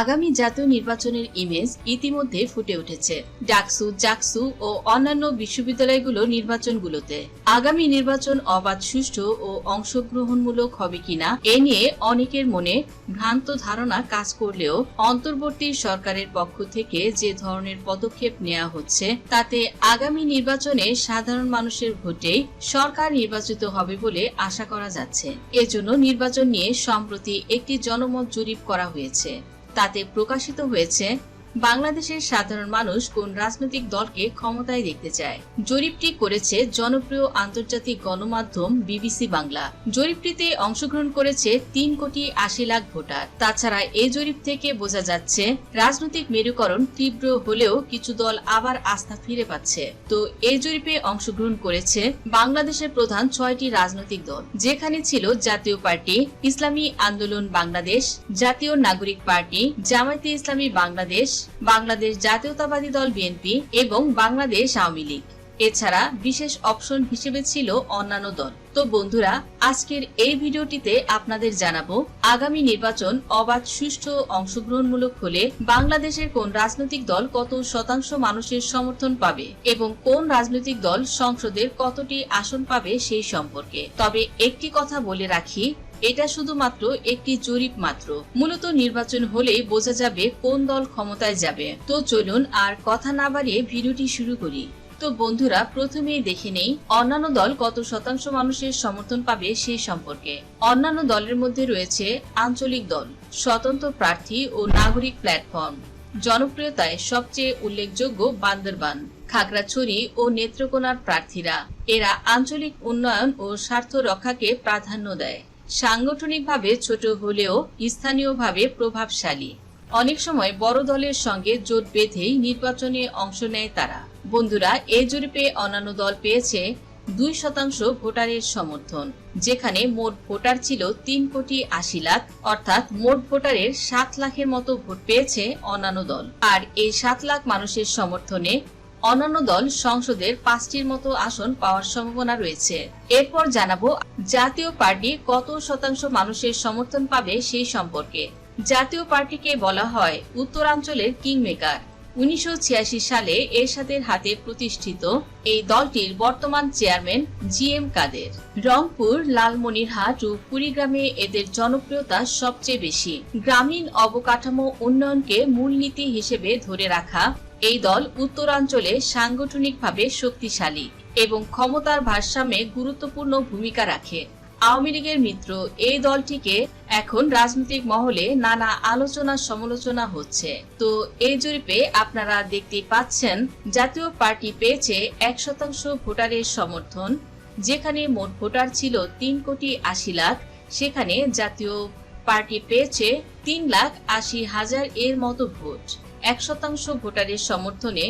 আগামী জাতীয় নির্বাচনের ইমেজ ইতিমধ্যে ফুটে উঠেছে। ডাকসু, জাকসু ও অন্যান্য বিশ্ববিদ্যালয়গুলো নির্বাচনগুলোতে। আগামী নির্বাচন অবাধ, সুষ্ঠু ও অংশগ্রহণমূলক হবে কিনা, এ নিয়ে অনেকের মনে ভ্রান্ত ধারণা কাজ করলেও অন্তর্বর্তী সরকারের পক্ষ থেকে যে ধরনের পদক্ষেপ নেওয়া হচ্ছে, তাতে আগামী নির্বাচনে সাধারণ মানুষের ভোটেই সরকার নির্বাচিত হবে বলে আশা করা যাচ্ছে। এজন্য নির্বাচন নিয়ে সম্প্রতি একটি জনমত জরিপ করা হয়েছে। তাতে প্রকাশিত হয়েছে বাংলাদেশের সাধারণ মানুষ কোন রাজনৈতিক দলকে ক্ষমতায় দেখতে চায়? জরিপটি করেছে জনপ্রিয় আন্তর্জাতিক গণমাধ্যম বিবিসি বাংলা। জরিপটিতে অংশগ্রহণ করেছে তিন কোটি আশি লাখ ভোটার। তাছাড়া এই জরিপ থেকে বোঝা যাচ্ছে, রাজনৈতিক মেরুকরণ তীব্র হলেও কিছু দল আবার আস্থা ফিরে পাচ্ছে। তো এই জরিপে অংশগ্রহণ করেছে বাংলাদেশের প্রধান ছয়টি রাজনৈতিক দল, যেখানে ছিল জাতীয় পার্টি, ইসলামী আন্দোলন বাংলাদেশ, জাতীয় নাগরিক পার্টি, জামায়াতে ইসলামী বাংলাদেশ বাংলাদেশ জাতীয়তাবাদী দল বিএনপি এবং বাংলাদেশ আওয়ামী লীগ। এছাড়া বিশেষ অপশন হিসেবে ছিল অন্যান্য দল। তো বন্ধুরা, আজকের এই ভিডিওটিতে আপনাদের জানাব, আগামী নির্বাচন অবাধ, সুষ্ঠু, অংশগ্রহণমূলক হলে বাংলাদেশের কোন রাজনৈতিক দল কত শতাংশ মানুষের সমর্থন পাবে এবং কোন রাজনৈতিক দল সংসদের কতটি আসন পাবে সেই সম্পর্কে। তবে একটি কথা বলে রাখি এটা শুধুমাত্র একটি জরিপ মাত্র। মূলত নির্বাচন হলেই বোঝা যাবে কোন দল ক্ষমতায় যাবে। তো চলুন আর কথা না বাড়িয়ে ভিডিওটি শুরু করি। তো বন্ধুরা, প্রথমেই দেখে নেই, অন্যান্য দল কত শতাংশ মানুষের সমর্থন পাবে সেই সম্পর্কে। অন্যান্য দলের মধ্যে রয়েছে আঞ্চলিক দল, স্বতন্ত্র প্রার্থী ও নাগরিক প্ল্যাটফর্ম। জনপ্রিয়তায় সবচেয়ে উল্লেখযোগ্য বান্দরবান, খাগড়াছড়ি ও নেত্রকোনার প্রার্থীরা। এরা আঞ্চলিক উন্নয়ন ও স্বার্থ রক্ষাকে প্রাধান্য দেয়। সাংগঠনিকভাবে ছোট হলেও স্থানীয়ভাবে প্রভাবশালী। অনেক সময় বড় দলের সঙ্গে জোট বেঁধেই নির্বাচনে অংশ নেয় তারা। বন্ধুরা এই জরিপে অন্যান্য দল পেয়েছে দুই শতাংশ ভোটারের সমর্থন, যেখানে মোট ভোটার ছিল তিন কোটি আশি লাখ, অর্থাৎ মোট ভোটারের সাত লাখের মতো ভোট পেয়েছে অন্যান্য দল। আর এই সাত লাখ মানুষের সমর্থনে অন্যান্য দল সংসদের পাঁচটির মতো আসন পাওয়ার সম্ভাবনা রয়েছে। এরপর জানাব, জাতীয় পার্টি কত শতাংশ মানুষের সমর্থন পাবে সেই সম্পর্কে। জাতীয় পার্টিকে বলা হয় উত্তরাঞ্চলের কিংমেকার। উনিশশো ছিয়াশি সালে এরশাদের হাতে প্রতিষ্ঠিত এই দলটির বর্তমান চেয়ারম্যান জি এম কাদের। রংপুর, লালমনিরহাট ও কুড়িগ্রামে এদের জনপ্রিয়তা সবচেয়ে বেশি। গ্রামীণ অবকাঠামো উন্নয়নকে মূলনীতি হিসেবে ধরে রাখা এই দল উত্তরাঞ্চলে সাংগঠনিকভাবে শক্তিশালী এবং ক্ষমতার ভারসাম্যে গুরুত্বপূর্ণ ভূমিকা রাখে। আওয়ামী লীগের মিত্র এই দলটিকে এখন রাজনৈতিক মহলে নানা আলোচনা সমালোচনা হচ্ছে। তো এই জরিপে আপনারা দেখতে পাচ্ছেন, জাতীয় পার্টি পেয়েছে এক শতাংশ ভোটারের সমর্থন। যেখানে মোট ভোটার ছিল তিন কোটি আশি লাখ, সেখানে জাতীয় পার্টি পেয়েছে তিন লাখ আশি হাজার এর মতো ভোট। এক শতাংশ ভোটারের সমর্থনে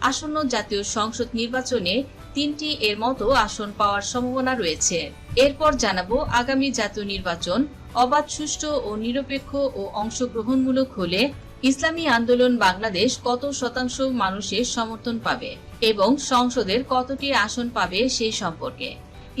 আসন্ন জাতীয় সংসদ নির্বাচনে তিনটি এর মতো আসন পাওয়ার সম্ভাবনা রয়েছে। এরপর জানাব আগামী জাতীয় নির্বাচন অবাধ, সুষ্ঠু ও নিরপেক্ষ ও অংশগ্রহণমূলক হলে ইসলামী আন্দোলন বাংলাদেশ কত শতাংশ মানুষের সমর্থন পাবে এবং সংসদের কতটি আসন পাবে সেই সম্পর্কে।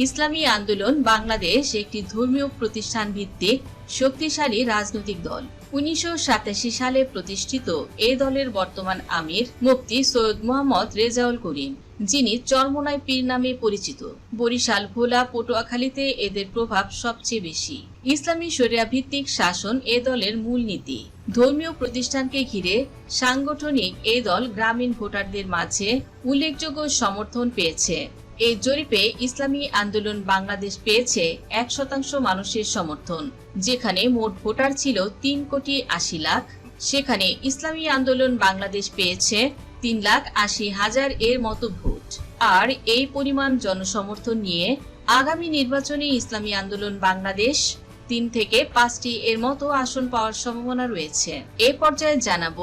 ইসলামী আন্দোলন বাংলাদেশ একটি ধর্মীয় প্রতিষ্ঠান ভিত্তিক শক্তিশালী রাজনৈতিক দল। উনিশশো সাতাশি সালে প্রতিষ্ঠিত এ দলের বর্তমান আমির মুফতি সৈয়দ মোহাম্মদ রেজাউল করিম, যিনি চরমোনাই পীর নামে পরিচিত। বরিশাল, ভোলা, পটুয়াখালীতে এদের প্রভাব সবচেয়ে বেশি। ইসলামী শরিয়া ভিত্তিক শাসন এ দলের মূলনীতি ধর্মীয় প্রতিষ্ঠানকে ঘিরে সাংগঠনিক এ দল গ্রামীণ ভোটারদের মাঝে উল্লেখযোগ্য সমর্থন পেয়েছে। এই জরিপে ইসলামী আন্দোলন বাংলাদেশ পেয়েছে এক শতাংশ মানুষের সমর্থন, যেখানে মোট ভোটার ছিল তিন কোটি আশি লাখ। সেখানে ইসলামী আন্দোলন বাংলাদেশ পেয়েছে তিন লাখ আশি হাজার এর মতো ভোট। আর এই পরিমাণ জনসমর্থন নিয়ে আগামী নির্বাচনে ইসলামী আন্দোলন বাংলাদেশ তিন থেকে পাঁচটি এর মতো আসন পাওয়ার সম্ভাবনা রয়েছে। এ পর্যায়ে জানাব,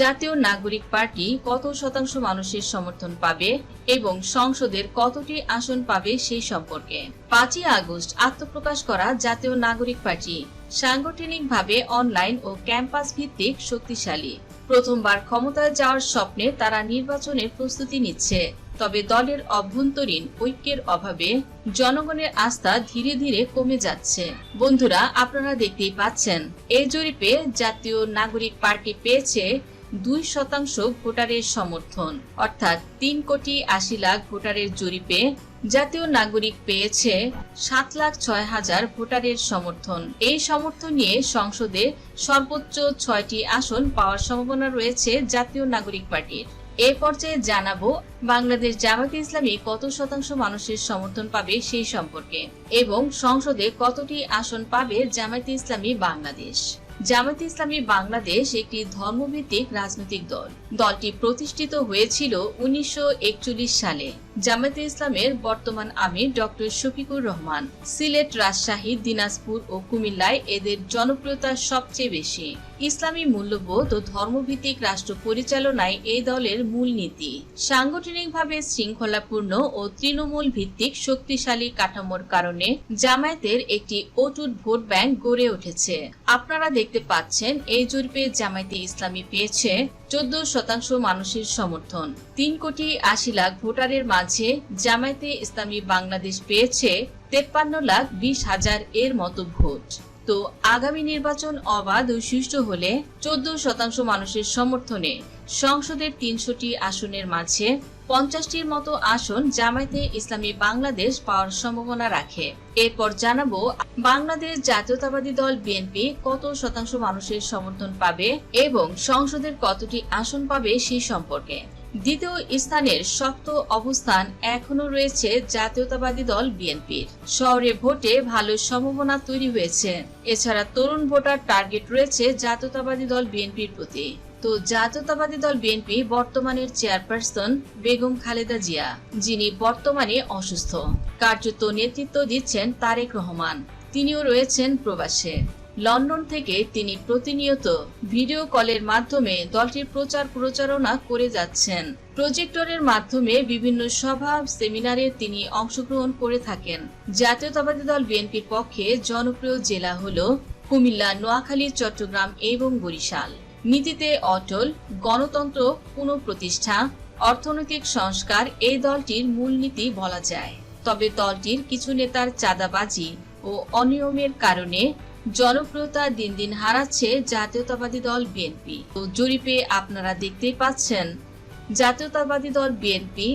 জাতীয় নাগরিক পার্টি কত শতাংশ মানুষের সমর্থন পাবে এবং সংসদের কতটি আসন পাবে সেই সম্পর্কে। পাঁচই আগস্ট আত্মপ্রকাশ করা জাতীয় নাগরিক পার্টি সাংগঠনিকভাবে অনলাইন ও ক্যাম্পাস ভিত্তিক শক্তিশালী। প্রথমবার ক্ষমতায় যাওয়ার স্বপ্নে তারা নির্বাচনের প্রস্তুতি নিচ্ছে। তবে দলের অভ্যন্তরীণ ঐক্যের অভাবে জনগণের আস্থা ধীরে ধীরে কমে যাচ্ছে। বন্ধুরা, আপনারা দেখতেই পাচ্ছেন, এই জরিপে জাতীয় নাগরিক পার্টি পেয়েছে দুই শতাংশ ভোটারের সমর্থন। অর্থাৎ তিন কোটি আশি লাখ ভোটারের জরিপে জাতীয় নাগরিক পেয়েছে সাত লাখ ছয় হাজার ভোটারের সমর্থন। এই সমর্থন নিয়ে সংসদে সর্বোচ্চ ছয়টি আসন পাওয়ার সম্ভাবনা রয়েছে জাতীয় নাগরিক পার্টির। এ পর্যায়ে জানাব, বাংলাদেশ জামাতে ইসলামী কত শতাংশ মানুষের সমর্থন পাবে সেই সম্পর্কে এবং সংসদে কতটি আসন পাবে জামায়াতে ইসলামী বাংলাদেশ। জামাতে ইসলামী বাংলাদেশ একটি ধর্মভিত্তিক রাজনৈতিক দল। দলটি প্রতিষ্ঠিত হয়েছিল উনিশশো একচল্লিশ সালে। জামায়াতে ইসলামের বর্তমান আমির ডক্টর শফিকুর রহমান। সিলেট, রাজশাহী, দিনাজপুর ও কুমিল্লায় এদের জনপ্রিয়তা সবচেয়ে বেশি। ইসলামী মূল্যবোধ ও ধর্মভিত্তিক রাষ্ট্র পরিচালনায় এই দলের মূলনীতি সাংগঠনিকভাবে শৃঙ্খলাপূর্ণ ও তৃণমূল ভিত্তিক শক্তিশালী কাঠামোর কারণে জামায়াতের একটি অটুট ভোট ব্যাংক গড়ে উঠেছে। আপনারা দেখতে পাচ্ছেন, এই জরিপে জামায়াতে ইসলামী পেয়েছে চোদ্দ শতাংশ মানুষের সমর্থন। তিন কোটি আশি লাখ ভোটারের মাঝে জামায়াতে ইসলামী বাংলাদেশ পেয়েছে তেপ্পান্ন লাখ বিশ হাজার এর মতো ভোট। তো আগামী নির্বাচন অবাধ ও সুষ্ঠু হলে চোদ্দ শতাংশ মানুষের সমর্থনে সংসদের তিনশোটি আসনের মাঝে পঞ্চাশটির মতো আসন জামায়াতে ইসলামী বাংলাদেশ পাওয়ার সম্ভাবনা রাখে। এরপর জানাব, বাংলাদেশ জাতীয়তাবাদী দল বিএনপি কত শতাংশ মানুষের সমর্থন পাবে এবং সংসদের কতটি আসন পাবে সেই সম্পর্কে। দ্বিতীয় স্থানের শক্ত অবস্থান এখনও রয়েছে জাতীয়তাবাদী দল বিএনপির। শহরে ভোটে ভালো সম্ভাবনা তৈরি হয়েছে। এছাড়া তরুণ ভোটার টার্গেট রয়েছে জাতীয়তাবাদী দল বিএনপির প্রতি। তো জাতীয়তাবাদী দল বিএনপি বর্তমানের চেয়ারপারসন বেগম খালেদা জিয়া, যিনি বর্তমানে অসুস্থ। কার্যত নেতৃত্ব দিচ্ছেন তারেক রহমান। তিনিও রয়েছেন প্রবাসে। লন্ডন থেকে তিনি প্রতিনিয়ত ভিডিও কলের মাধ্যমে দলটির প্রচার প্রচারণা করে যাচ্ছেন। প্রজেক্টরের মাধ্যমে বিভিন্ন সভা, সেমিনারে তিনি অংশগ্রহণ করে থাকেন। জাতীয়তাবাদী দল বিএনপির পক্ষে জনপ্রিয় জেলা হল কুমিল্লা, নোয়াখালী, চট্টগ্রাম এবং বরিশাল। নীতিতে অটল গণতন্ত্র পুনঃপ্রতিষ্ঠা, অর্থনৈতিক সংস্কার এই দলটির মূলনীতি বলা যায়। তবে দলটির কিছু নেতার চাঁদাবাজি ও অনিয়মের কারণে জনপ্রিয়তা দিন দিন হারাচ্ছে জাতীয়তাবাদী দল বিএনপি। তো জরিপে আপনারা দেখতেই পাচ্ছেন, জাতীয়তাবাদী দল বিএনপি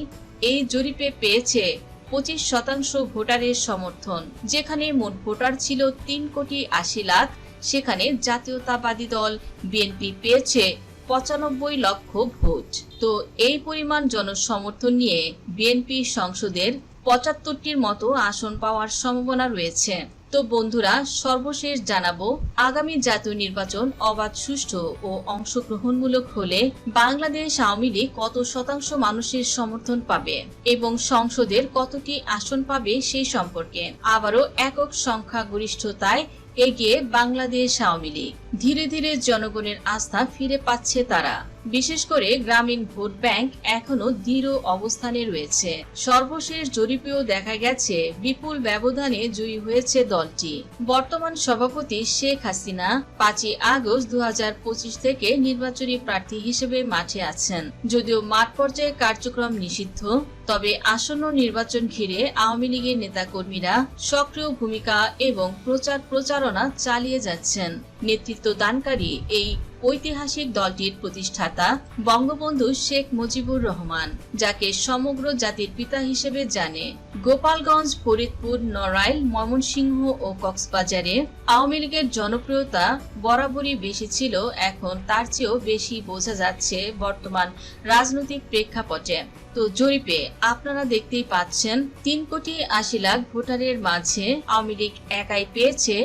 এই জরিপে পেয়েছে পঁচিশ শতাংশ ভোটারের সমর্থন, যেখানে মোট ভোটার ছিল তিন কোটি আশি লাখ সেখানে জাতীয়তাবাদী দল বিএনপি পেয়েছে পঁচানব্বই লক্ষ ভোট। তো এই পরিমাণ জনসমর্থন নিয়ে বিএনপি সংসদের পঁচাত্তরটির মতো আসন পাওয়ার সম্ভাবনা রয়েছে। তো বন্ধুরা, সর্বশেষ জানাব, আগামী জাতীয় নির্বাচন অবাধ, সুষ্ঠু ও অংশগ্রহণমূলক হলে বাংলাদেশ আওয়ামী লীগ কত শতাংশ মানুষের সমর্থন পাবে এবং সংসদের কতটি আসন পাবে সেই সম্পর্কে আবারও একক সংখ্যাগরিষ্ঠতায় এগিয়ে বাংলাদেশ আওয়ামী লীগ। ধীরে ধীরে জনগণের আস্থা ফিরে পাচ্ছে তারা। বিশেষ করে গ্রামীণ ভোট ব্যাংক এখনও দৃঢ় অবস্থানে রয়েছে। সর্বশেষ জরিপেও দেখা গেছে, বিপুল ব্যবধানে জয়ী হয়েছে দলটি। বর্তমান সভাপতি শেখ হাসিনা পাঁচই আগস্ট দু হাজার পঁচিশ থেকে নির্বাচনী প্রার্থী হিসেবে মাঠে আছেন। যদিও মাঠ পর্যায়ে কার্যক্রম নিষিদ্ধ, তবে আসন্ন নির্বাচন ঘিরে আওয়ামী লীগের নেতাকর্মীরা সক্রিয় ভূমিকা এবং প্রচার প্রচারণা চালিয়ে যাচ্ছেন। নেতৃত্ব দানকারী এই ঐতিহাসিক দলটির প্রতিষ্ঠাতা বঙ্গবন্ধু শেখ মুজিবুর রহমান, যাকে সমগ্র জাতির পিতা হিসেবে জানে। গোপালগঞ্জ, ফরিদপুর, নড়াইল, ময়মনসিংহ ও কক্সবাজারে আওয়ামী লীগের জনপ্রিয়তা বরাবরই বেশি ছিল, এখন তার চেয়েও বেশি বোঝা যাচ্ছে বর্তমান রাজনৈতিক প্রেক্ষাপটে। তো জরিপে আপনারা দেখতেই পাচ্ছেন, তিন কোটি আশি লাখ ভোটারের মাঝে আওয়ামী লীগ একাই পেয়েছে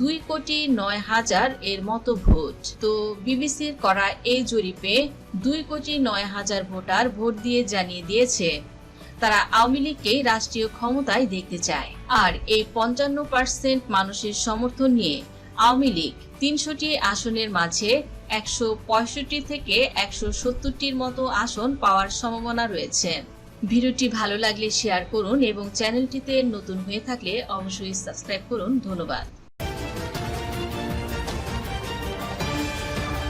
দুই কোটি নয় হাজার এর মতো ভোট। তো বিবিসির করা এই জরিপে দুই কোটি নয় হাজার ভোটার ভোট দিয়ে জানিয়ে দিয়েছে, তারা আওয়ামী লীগকেই রাষ্ট্রীয় ক্ষমতায় দেখতে চায়। আর এই পঞ্চান্ন পার্সেন্ট মানুষের সমর্থন নিয়ে আওয়ামী লীগ তিনশোটি আসনের মাঝে একশো পঁয়ষট্টি থেকে একশো সত্তরটির মতো আসন পাওয়ার সম্ভাবনা রয়েছে। ভিডিওটি ভালো লাগলে শেয়ার করুন এবং চ্যানেলটিতে নতুন হয়ে থাকলে অবশ্যই সাবস্ক্রাইব করুন। ধন্যবাদ।